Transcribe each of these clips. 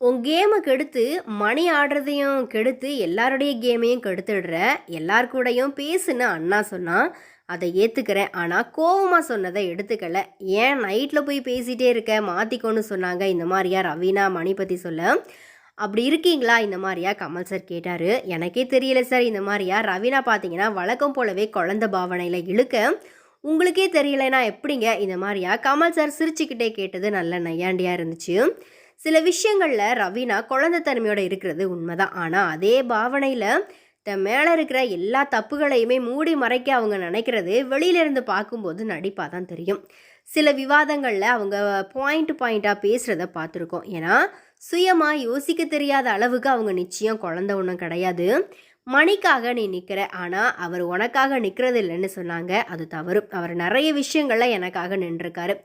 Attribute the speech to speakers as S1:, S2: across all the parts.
S1: உன் கேமை கெடுத்து மணி ஆடுறதையும் கெடுத்து எல்லாருடைய கேமையும் கெடுத்துடுற எல்லார் கூடயும் பேசுன்னு அண்ணா சொன்னான் அதை ஏற்றுக்கிறேன் ஆனால் கோவமாக சொன்னதை எடுத்துக்கல. ஏன் நைட்டில் போய் பேசிகிட்டே இருக்க? மாற்றிக்கோன்னு சொன்னாங்க. இந்த மாதிரியா ரவீனா மணி பற்றி சொல்ல. அப்படி இருக்கீங்களா? இந்த மாதிரியா? கமல் சார் கேட்டார். எனக்கே தெரியல சார் இந்த மாதிரியா? ரவீனா பார்த்தீங்கன்னா வழக்கம் போலவே குழந்த பாவனையில் இழுக்க உங்களுக்கே தெரியலைன்னா எப்படிங்க? இந்த மாதிரியா? கமல் சார் சிரிச்சுக்கிட்டே கேட்டது நல்ல நையாண்டியாக இருந்துச்சு. சில விஷயங்களில் ரவீனா குழந்தைத்தன்மையோட இருக்கிறது உண்மைதான். ஆனால் அதே பாவனையில் தன் மேலே இருக்கிற எல்லா தப்புகளையுமே மூடி மறைக்க அவங்க நினைக்கிறது வெளியிலேருந்து பார்க்கும்போது நடிப்பாக தான் தெரியும். சில விவாதங்களில் அவங்க பாயிண்ட் பாயிண்ட்டாக பேசுகிறத பார்த்துருக்கோம். ஏன்னா சுயமாக யோசிக்க தெரியாத அளவுக்கு அவங்க நிச்சயம் குழந்த ஒன்றும் கிடையாது. மணிக்காக நீ நிற்கிற ஆனால் அவர் உனக்காக நிற்கிறது இல்லைன்னு சொன்னாங்க. அது தவறு. அவர் நிறைய விஷயங்களில் எனக்காக நின்றுருக்காரு.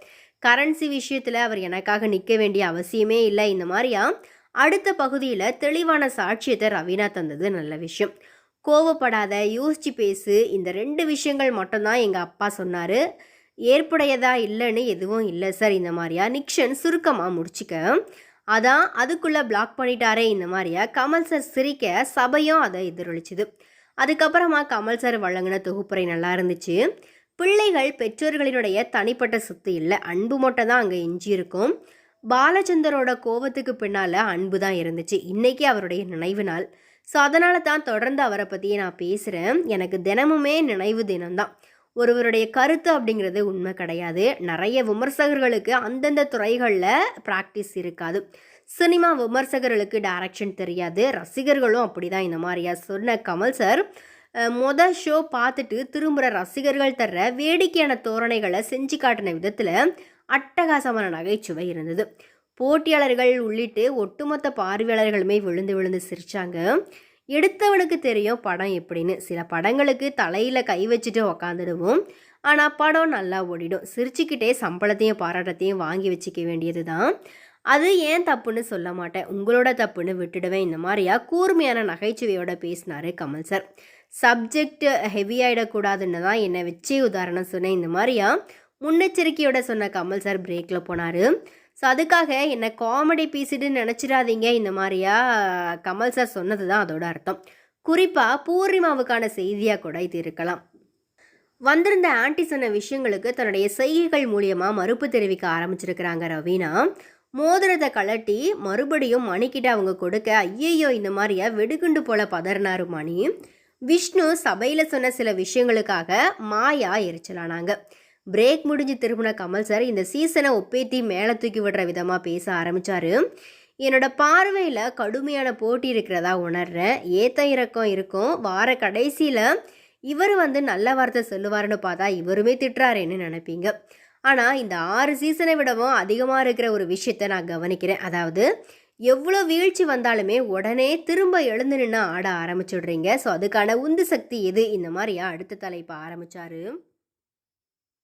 S1: கரன்சி விஷயத்தில் அவர் எனக்காக நிற்க வேண்டிய அவசியமே இல்லை இந்த மாதிரியா? அடுத்த பகுதியில் தெளிவான சாட்சியத்தை ரவீனா தந்தது நல்ல விஷயம். கோவப்படாத யோசிச்சு பேசு இந்த ரெண்டு விஷயங்கள் மட்டும்தான் எங்கள் அப்பா சொன்னார். ஏற்புடையதா இல்லைன்னு எதுவும் இல்லை சார் இந்த மாதிரியா? நிக்ஷன் சுருக்கமாக முடிச்சுக்க. அதான் அதுக்குள்ளே பிளாக் பண்ணிட்டாரே இந்த மாதிரியா? கமல் சார் சிரிக்க சபையும் அதை எதிரொலிச்சுது. அதுக்கப்புறமா கமல் சார் வழங்கின தொகுப்புரை நல்லா இருந்துச்சு. பிள்ளைகள் பெற்றோர்களினுடைய தனிப்பட்ட சொத்து இல்லை. அன்பு மட்டும் தான் அங்கே எஞ்சியிருக்கும். பாலச்சந்தரோட கோபத்துக்கு பின்னால் அன்பு தான் இருந்துச்சு. இன்றைக்கி அவருடைய நினைவு நாள். ஸோ அதனால தான் தொடர்ந்து அவரை பற்றியே நான் பேசுகிறேன் எனக்கு தினமுமே நினைவு தினம்தான் ஒருவருடைய கருத்து அப்படிங்கிறது உண்மை கிடையாது. நிறைய விமர்சகர்களுக்கு அந்தந்த துறைகளில் ப்ராக்டிஸ் இருக்காது. சினிமா விமர்சகர்களுக்கு டைரக்ஷன் தெரியாது. ரசிகர்களும் அப்படி தான் இந்த மாதிரியா சொன்ன கமல் சார் மொதல் ஷோ பார்த்துட்டு திரும்புகிற ரசிகர்கள் தர்ற வேடிக்கையான தோரணைகளை செஞ்சு காட்டின விதத்தில் அட்டகாசமான நகைச்சுவை இருந்தது. போட்டியாளர்கள் உள்ளிட்டு ஒட்டுமொத்த பார்வையாளர்களுமே விழுந்து விழுந்து சிரித்தாங்க எடுத்தவனுக்கு தெரியும் படம் எப்படின்னு. சில படங்களுக்கு தலையில் கை வச்சுட்டு உக்காந்துடுவோம். ஆனால் படம் நல்லா ஓடிடும். சிரிச்சுக்கிட்டே சம்பளத்தையும் பாராட்டத்தையும் வாங்கி வச்சுக்க வேண்டியது தான் அது ஏன் தப்புன்னு சொல்ல மாட்டேன். உங்களோட தப்புன்னு விட்டுடுவேன். இந்த மாதிரியா கூர்மையான நகைச்சுவையோட பேசினார் கமல் சார். சப்ஜெக்ட் ஹெவி ஆகிடக்கூடாதுன்னு தான் என்னை வச்சே உதாரணம் சொன்னேன். இந்த மாதிரியா? முன்னெச்சரிக்கையோட சொன்ன கமல் சார் பிரேக்கில் போனார். ஸோ அதுக்காக என்னை காமெடி பீஸுடுன்னு நினச்சிடாதீங்க. இந்த மாதிரியா? கமல் சார் சொன்னது தான் அதோட அர்த்தம். குறிப்பாக பூர்ணிமாவுக்கான செய்தியாக கூட இது இருக்கலாம். வந்திருந்த ஆண்டி சொன்ன விஷயங்களுக்கு தன்னுடைய செய்கைகள் மூலியமாக மறுப்பு தெரிவிக்க ஆரம்பிச்சிருக்கிறாங்க ரவீனா. மோதிரத்தை கலட்டி மறுபடியும் மணிக்கிட்ட அவங்க கொடுக்க ஐயையோ இந்த மாதிரியா வெடுகுண்டு போல பதறினாரு மணி. விஷ்ணு சபையில் சொன்ன சில விஷயங்களுக்காக மாயா எரிச்சலானாங்க. பிரேக் முடிஞ்சு திரும்பின கமல் சார் இந்த சீசனை ஒப்பேத்தி மேலே தூக்கி விடுற விதமாக பேச ஆரம்பித்தார் என்னோட பார்வையில் கடுமையான போட்டி இருக்கிறதா உணர்றேன் ஏத்த இறக்கம் இருக்கும் வார கடைசியில் இவர் வந்து நல்ல வார்த்தை சொல்லுவார்னு பார்த்தா இவருமே திட்டுறாருன்னு நினைப்பீங்க. ஆனால் இந்த ஆறு சீசனை விடவும் அதிகமாக இருக்கிற ஒரு விஷயத்தை நான் கவனிக்கிறேன். அதாவது எவ்வளோ வீழ்ச்சி வந்தாலுமே உடனே திரும்ப எழுந்து நின்று ஆட ஆரம்பிச்சுடுறீங்க. ஸோ அதுக்கான உந்து சக்தி எது? இந்த மாதிரியா அடுத்த தலைப்பை ஆரம்பித்தார்